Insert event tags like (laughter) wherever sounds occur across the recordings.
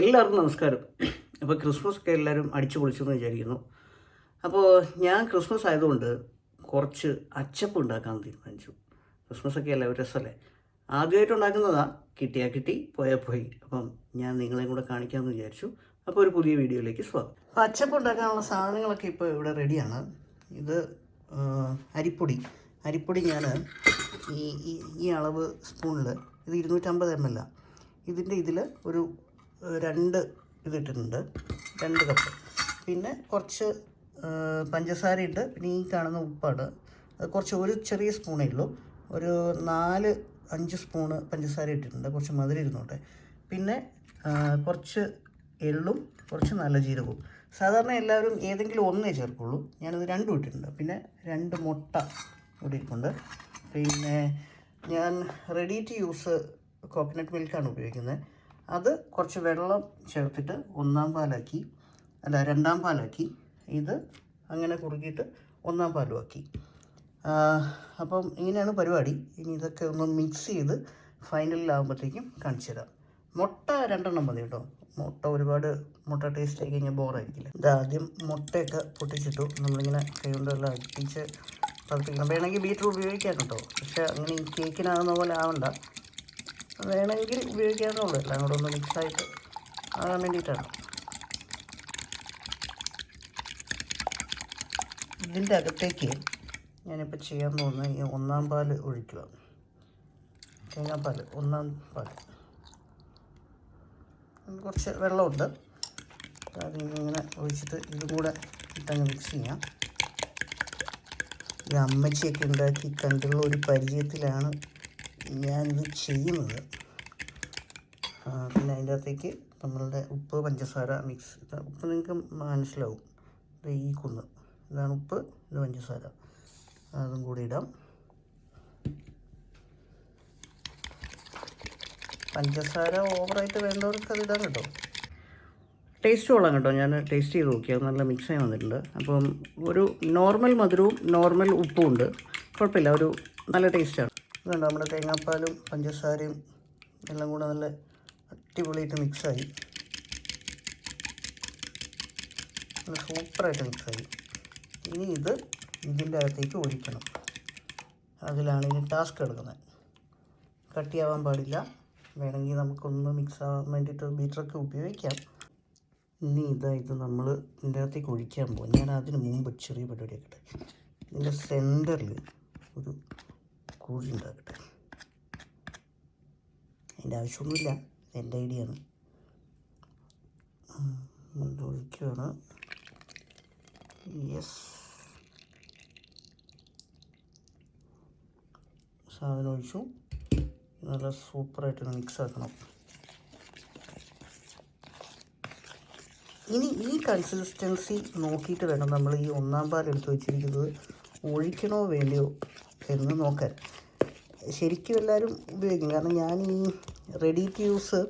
എല്ലാവർക്കും നമസ്കാരം. അപ്പോൾ ക്രിസ്മസ് ഒക്കെ എല്ലാവരും അടിച്ചു പൊളിച്ചു എന്ന് വിചാരിക്കുന്നു. അപ്പോൾ ഞാൻ ക്രിസ്മസ് ആയതുകൊണ്ട് കുറച്ച് അച്ചപ്പ് ഉണ്ടാക്കാൻ തീരുമാനിച്ചു. ക്രിസ്മസ് ഒക്കെ എല്ലാവരും രസമല്ലേ? ആദ്യമായിട്ട് ഉണ്ടാക്കുന്നതാ കിട്ടിയാൽ കിട്ടി പോയാൽ പോയി. അപ്പം ഞാൻ നിങ്ങളെയും കൂടെ കാണിക്കാമെന്ന് വിചാരിച്ചു. അപ്പോൾ ഒരു പുതിയ വീഡിയോയിലേക്ക് സ്വാഗതം. അപ്പോൾ അച്ചപ്പ് ഉണ്ടാക്കാനുള്ള സാധനങ്ങളൊക്കെ ഇപ്പോൾ ഇവിടെ റെഡിയാണ്. ഇത് അരിപ്പൊടി. അരിപ്പൊടി ഞാൻ ഈ ഈ അളവ് സ്പൂണിൽ ഇത് ഇരുന്നൂറ്റമ്പത് എം എൽ ഇതിന്റെ ഇതിൽ ഒരു രണ്ട് ഇതിട്ടിട്ടുണ്ട്. രണ്ട് കപ്പ്. പിന്നെ കുറച്ച് പഞ്ചസാര ഇട്ട് പിന്നെ ഈ കാണുന്ന ഉപ്പാണ്. അത് കുറച്ച് ഒരു ചെറിയ സ്പൂണേ ഉള്ളൂ. ഒരു നാല് അഞ്ച് സ്പൂണ് പഞ്ചസാര ഇട്ടിട്ടുണ്ട്. കുറച്ച് മധുരം ഇരുന്നോട്ടെ. പിന്നെ കുറച്ച് എള്ളും കുറച്ച് നല്ല ജീരകവും. സാധാരണ എല്ലാവരും ഏതെങ്കിലും ഒന്നേ ചേർക്കുള്ളൂ. ഞാനത് രണ്ടും ഇട്ടിട്ടുണ്ട്. പിന്നെ രണ്ട് മുട്ട ഇവിടെ ഇരിപ്പുണ്ട്. പിന്നെ ഞാൻ റെഡി ടു യൂസ് കോക്കനട്ട് മിൽക്കാണ് ഉപയോഗിക്കുന്നത്. അത് കുറച്ച് വെള്ളം ചേർത്തിട്ട് ഒന്നാം പാലാക്കി. അല്ല രണ്ടാം പാലാക്കി. ഇത് അങ്ങനെ കുറുക്കിയിട്ട് ഒന്നാം പാലും ആക്കി അപ്പം ഇങ്ങനെയാണ് പരിപാടി. ഇനി ഇതൊക്കെ ഒന്ന് മിക്സ് ചെയ്ത് ഫൈനലിലാകുമ്പോഴത്തേക്കും കാണിച്ചു തരാം. മുട്ട രണ്ടെണ്ണം മതി കേട്ടോ. മുട്ട ഒരുപാട് മുട്ട ടേസ്റ്റ് ആയി കഴിഞ്ഞാൽ ബോറായിരിക്കില്ല? ഇത് ആദ്യം മുട്ടയൊക്കെ പൊട്ടിച്ചിട്ടു. നമ്മളിങ്ങനെ കൈകൊണ്ടെല്ലാം അടിപ്പിച്ച് പതിപ്പിക്കണം വേണമെങ്കിൽ ബീറ്റർ ഉപയോഗിക്കാം കേട്ടോ. പക്ഷേ അങ്ങനെ ഈ കേക്കിനാകുന്ന പോലെ ആവണ്ട. വേണമെങ്കിൽ ഉപയോഗിക്കാവുന്നേ ഉള്ളൂ. എല്ലാം കൂടെ ഒന്ന് മിക്സായിട്ട് ആകാൻ വേണ്ടിയിട്ടാണ്. ഇതിന്റെ അകത്തേക്ക് ഞാനിപ്പോൾ ചെയ്യാൻ പോകുന്നത് ഈ ഒന്നാം പാൽ ഒഴിക്കുക. തേങ്ങാപ്പാൽ ഒന്നാം പാൽ. കുറച്ച് വെള്ളമുണ്ട്. അതിങ്ങനെ ഒഴിച്ചിട്ട് ഇതും കൂടെ ഇട്ടങ്ങ് മിക്സ് ചെയ്യാം. ഈ അമ്മച്ചിയൊക്കെ ഉണ്ടാക്കി കണ്ടുള്ള ഒരു പരിചയത്തിലാണ് ഞാനിത് ചെയ്യുന്നത് പിന്നെ അതിന്റെ അകത്തേക്ക് നമ്മളുടെ ഉപ്പ് പഞ്ചസാര മിക്സ് ഉപ്പ് നിങ്ങൾക്ക് മനസ്സിലാവും. ഇത് ഈ കുന്ന് ഇതാണ് ഉപ്പ് ഇത് പഞ്ചസാര. അതും കൂടി ഇടാം. പഞ്ചസാര ഓവറായിട്ട് വേണ്ടവർക്ക് അത് ഇടാൻ കേട്ടോ. ടേസ്റ്റ് കൊള്ളാം കേട്ടോ. ഞാൻ ടേസ്റ്റ് ചെയ്ത് നോക്കി. അത് നല്ല മിക്സ് ആയി വന്നിട്ടുണ്ട്. അപ്പം ഒരു നോർമൽ മധുരവും നോർമൽ ഉപ്പും ഉണ്ട്. കുഴപ്പമില്ല. ഒരു നല്ല ടേസ്റ്റാണ് ഇതുണ്ട് നമ്മുടെ തേങ്ങാപ്പാലും പഞ്ചസാരയും എല്ലാം കൂടെ നല്ല അടിപൊളിയായിട്ട് മിക്സായി. നല്ല സൂപ്പറായിട്ട് മിക്സായി. ഇനി ഇത് ഇതിന്റെ അകത്തേക്ക് ഒഴിക്കണം. അതിലാണ് ഇനി ടാസ്ക് എടുക്കുന്നത്. കട്ടിയാവാൻ പാടില്ല. വേണമെങ്കിൽ നമുക്കൊന്ന് മിക്സ് ആവാൻ വേണ്ടിയിട്ട് ബീറ്ററൊക്കെ ഉപയോഗിക്കാം. ഇനി ഇതാ ഇത് നമ്മൾ ഇതിന്റെ അകത്തേക്ക് ഒഴിക്കാൻ പോകും. ഞാൻ അതിന് മുമ്പ് ചെറിയ പരിപാടി ഇതിന്റെ സെന്ററിൽ ഒരു കുഴി അതിന്റെ ആവശ്യമൊന്നുമില്ല. എന്റെ ഐഡിയ ആണ് ഒഴിക്കുകയാണ് യെസ് സാധനം ഒഴിച്ചു. നല്ല സൂപ്പറായിട്ട് മിക്സ് ആക്കണം. ഇനി ഈ കൺസിസ്റ്റൻസി നോക്കിയിട്ട് വേണം നമ്മൾ ഈ ഒന്നാം പാൽ എടുത്ത് വെച്ചിരിക്കുന്നത് ഒഴിക്കണോ വേണ്ടയോ? എന്ന് നോക്കാൻ ശരിക്കും എല്ലാവരും ഉപയോഗിക്കും. കാരണം ഞാൻ ഈ റെഡി ടു യൂസ്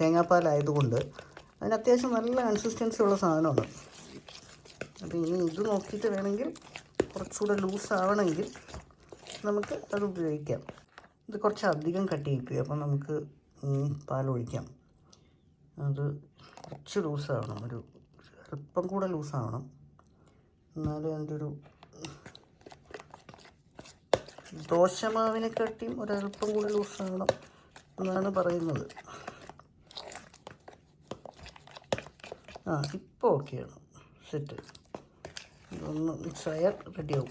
തേങ്ങാപ്പാലായതുകൊണ്ട് അതിന് അത്യാവശ്യം നല്ല കൺസിസ്റ്റൻസി ഉള്ള സാധനമാണ്. അപ്പോൾ ഇനി ഇത് നോക്കിയിട്ട് വേണമെങ്കിൽ കുറച്ചുകൂടെ ലൂസ് ആവണമെങ്കിൽ നമുക്ക് അത് ഉപയോഗിക്കാം. ഇത് കുറച്ച് അധികം കട്ട് ചെയ്യിപ്പോയി അപ്പം നമുക്ക് ഒഴിക്കാം. അത് കുറച്ച് ലൂസാവണം ഒരു അല്പം കൂടെ ലൂസാവണം എന്നാലും അതിന്റെ ഒരു ദോശമാവിനെക്കാട്ടിയും ഒരല്പം കൂടി ഉഷാണം എന്നാണ് പറയുന്നത്. ആ ഇപ്പോൾ ഓക്കെയാണ് സെറ്റ് ഇതൊന്ന് മിക്സായാൽ റെഡിയാവും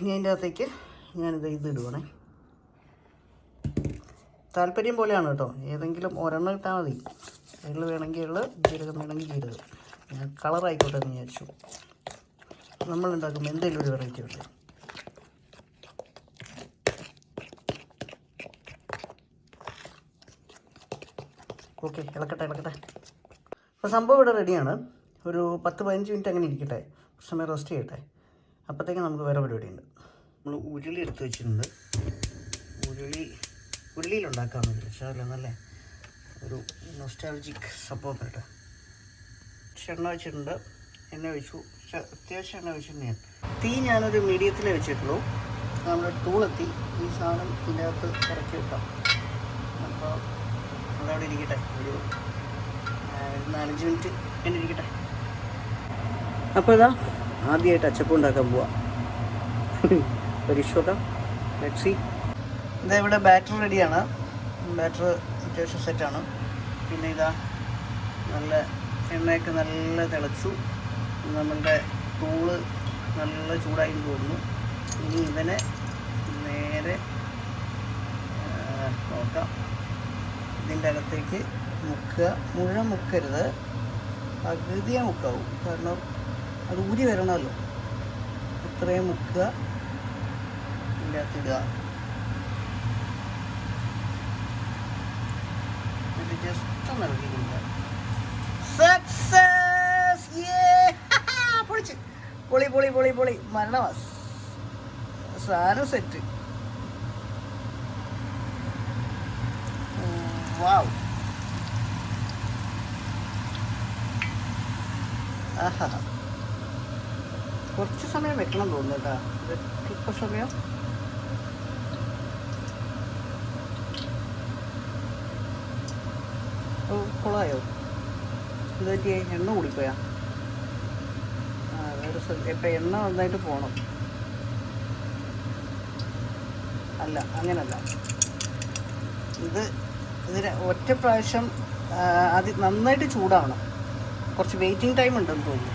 ഇനി അതിന്റെ അകത്തേക്ക് ഞാനിത് ഇത് ഇടുവാണേ. താല്പര്യം പോലെയാണ് കേട്ടോ. ഏതെങ്കിലും ഒരെണ്ണം ഇട്ടാൽ മതി. എള്ള് വേണമെങ്കിൽ എള്ള് ജീരകം വേണമെങ്കിൽ ജീരകം. ഞാൻ കളറായിക്കോട്ടെ എന്ന് വിചാരിച്ചു. നമ്മളുണ്ടാക്കുമ്പോൾ എന്തെങ്കിലും ഒരു വെറൈറ്റി ഉണ്ട്? ഓക്കെ ഇളക്കട്ടെ ഇളക്കട്ടെ. അപ്പോൾ സംഭവം ഇവിടെ റെഡിയാണ് ഒരു പത്ത് പതിനഞ്ച് മിനിറ്റ് അങ്ങനെ ഇരിക്കട്ടെ. സമയം റെസ്റ്റ് ചെയ്യട്ടെ. അപ്പോഴത്തേക്കും നമുക്ക് വേറെ പരിപാടിയുണ്ട്. നമ്മൾ ഉരുളി എടുത്ത് വെച്ചിട്ടുണ്ട്. ഉരുളി ഉരുളിയിലുണ്ടാക്കാമെന്ന് പക്ഷേ അല്ല നല്ല ഒരു നൊസ്റ്റാളജിക് സംഭവം കേട്ടോ. എണ്ണ വെച്ചിട്ടുണ്ട്. എണ്ണ പക്ഷേ അത്യാവശ്യം എണ്ണ ഒഴിച്ചിട്ടുണ്ട് ഞാൻ തീ ഞാനൊരു മീഡിയത്തിലേ വെച്ചിട്ടുള്ളൂ. നമ്മുടെ ടൂളെത്തി ഈ സാധനം ഇതിനകത്ത് ഇറക്കി വെക്കാം. അപ്പോൾ അതവിടെ ഇരിക്കട്ടെ ഒരു നാലഞ്ച് മിനിറ്റ് എന്നെ ഇരിക്കട്ടെ അപ്പോൾ ഇതാ ആദ്യമായിട്ട് അച്ചപ്പം ഉണ്ടാക്കാൻ പോവാം. പരിശോധം ലെക്സി ഇതാ ഇവിടെ ബാറ്ററി റെഡിയാണ് ബാറ്ററി അത്യാവശ്യം സെറ്റാണ് പിന്നെ ഇതാ നല്ല എണ്ണയൊക്കെ നല്ല തിളച്ചു. നമ്മളുടെ ടൂൾ നല്ല ചൂടായി പോകുന്നു. ഇനി ഇവനെ നേരെ നോക്കാം. ഇതിന്റെ അകത്തേക്ക് മുക്കുക. മുഴുവൻ മുക്കരുത്. പകുതിയെ മുക്കാവും. കാരണം അത് ഊരി വരണമല്ലോ. ഇത്രയും മുക്കുക. ഇതിന്റെ അകത്തിടുക ഇത് (laughs) പൊളി പൊളി പൊളി പൊളി. മരണമാസ് സാധനം സെറ്റ് വാവ് ആഹാ. കുറച്ച് സമയം വെക്കണം തോന്നുന്നു കേട്ടോ. ഇപ്പൊ സമയം? ഓ കൊളായോ? ഇത് പറ്റി? എണ്ണ കൂടിപ്പോയാ? ആ വേറെ ഇപ്പം എണ്ണ നന്നായിട്ട് പോകണം അല്ല അങ്ങനല്ല. ഇത് ഇതിന് ഒറ്റ പ്രാവശ്യം അത് നന്നായിട്ട് ചൂടാവണം. കുറച്ച് വെയിറ്റിംഗ് ടൈം ഉണ്ടെന്ന് തോന്നുന്നു.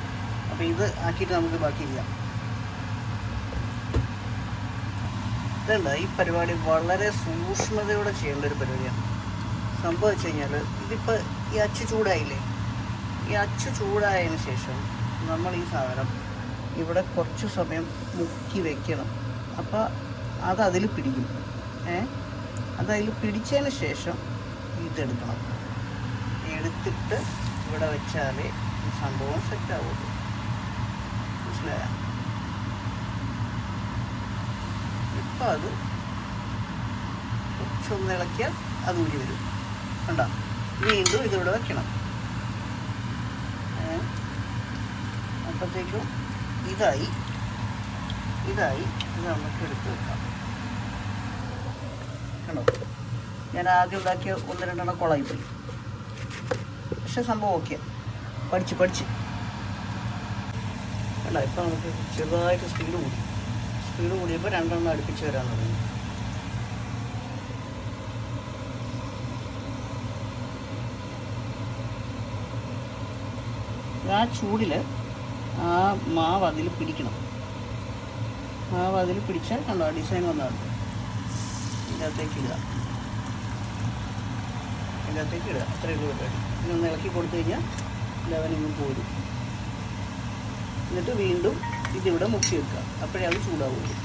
അപ്പോൾ ഇത് ആക്കിയിട്ട് നമുക്ക് ബാക്കിയില്ല. ഇതല്ല ഈ പരിപാടി വളരെ സൂക്ഷ്മതയോടെ ചെയ്യേണ്ട ഒരു പരിപാടിയാണ്. സംഭവം വെച്ച് കഴിഞ്ഞാൽ ഇതിപ്പോൾ ഈ അച്ച് ചൂടായില്ലേ? ഈ അച്ച് ചൂടായതിന് ശേഷം നമ്മൾ ഈ സാധനം ഇവിടെ കുറച്ച് സമയം മുക്കി വെക്കണം. അപ്പോൾ അത് പിടിക്കും. ഏ? അതതിൽ പിടിച്ചതിന് ശേഷം ഇതെടുക്കണം. എടുത്തിട്ട് ഇവിടെ വെച്ചാലേ സംഭവം സെറ്റ് ആവുള്ളൂ മനസ്സിലായ? ഇപ്പം അത് കുറച്ചൊന്ന് ഇളക്കിയാൽ അത് ഊരി വരും. കണ്ടോ? വീണ്ടും ഇതിവിടെ വെക്കണം? അപ്പോഴത്തേക്കും ഇതായി. ഇതായി. ഇത് നമുക്ക് എടുത്ത് വെക്കാം. കണ്ടോ? ഞാൻ ആദ്യം ഉണ്ടാക്കിയ ഒന്ന് രണ്ടെണ്ണം കുളമായി പോയി. പക്ഷെ സംഭവം ഓക്കെ. പഠിച്ച് പഠിച്ച്. അല്ല ഇപ്പം നമുക്ക് ചെറുതായിട്ട് സ്പീഡ് കൂടി. സ്പീഡ് കൂടിയപ്പോൾ രണ്ടെണ്ണം അടുപ്പിച്ച് വരാൻ തുടങ്ങി. ആ ചൂടിൽ ആ മാവ് അതിൽ പിടിക്കണം. മാവ് അതിൽ പിടിച്ചാൽ കണ്ടോ ഡിസൈൻ വന്നതാണ്. ഇതിനകത്തേക്ക് ഇടുക. ഇതിന്റെ അകത്തേക്ക് ഇടുക. അത്രയേ ഉള്ളൂ പരിപാടി ഇതൊന്ന് ഇളക്കി കൊടുത്തു കഴിഞ്ഞാൽ ലവനിങ്ങും പോരും. എന്നിട്ട് വീണ്ടും ഇതിവിടെ മുക്കി വെക്കുക. അപ്പോഴേ അത് ചൂടാവുള്ളൂ.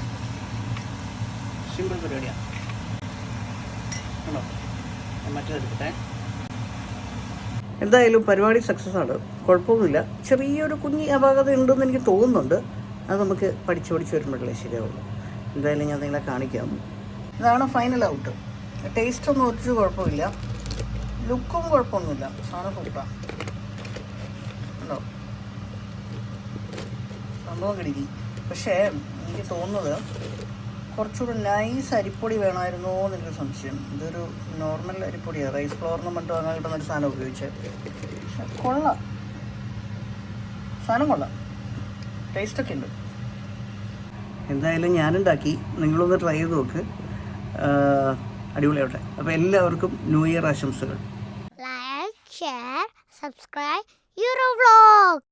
സിമ്പിൾ പരിപാടിയാണ് മറ്റേ മറ്റേതെടുക്കട്ടെ എന്തായാലും പരിപാടി സക്സസ് ആണ്. കുഴപ്പമൊന്നുമില്ല. ചെറിയൊരു കുഞ്ഞി അപാകത ഉണ്ടെന്ന് എനിക്ക് തോന്നുന്നുണ്ട്. അത് നമുക്ക് പഠിച്ച് പഠിച്ച് വരുമ്പോഴല്ലേ ശരിയാവുള്ളൂ. എന്തായാലും ഞാൻ നിങ്ങളെ കാണിക്കാം. ഇതാണ് ഫൈനൽ ഔട്ട് ടേസ്റ്റ് ഒന്നും ഒരു കുഴപ്പമില്ല. ലുക്കും കുഴപ്പമൊന്നുമില്ല. സാധനം സൂപ്പറാണ് ഉണ്ടോ സംഭവം കിടക്കി. പക്ഷേ എനിക്ക് തോന്നുന്നത് കുറച്ചുകൂടി നൈസ് അരിപ്പൊടി വേണമായിരുന്നോ എന്നൊരു സംശയം. ഇതൊരു നോർമൽ അരിപ്പൊടിയാണ് റൈസ് ഫ്ലോറിന് മറ്റു വാങ്ങാൻ കിട്ടുന്ന ഒരു സാധനം ഉപയോഗിച്ച്. പക്ഷെ കൊള്ളാം. സാധനം കൊള്ളാം. ടേസ്റ്റൊക്കെ ഉണ്ട്. എന്തായാലും ഞാനുണ്ടാക്കി. നിങ്ങളൊന്ന് ട്രൈ ചെയ്ത് നോക്ക്. അടിപൊളിയാവട്ടെ. അപ്പോൾ എല്ലാവർക്കും ന്യൂ ഇയർ ആശംസകൾ. Share, subscribe, Eurovlog.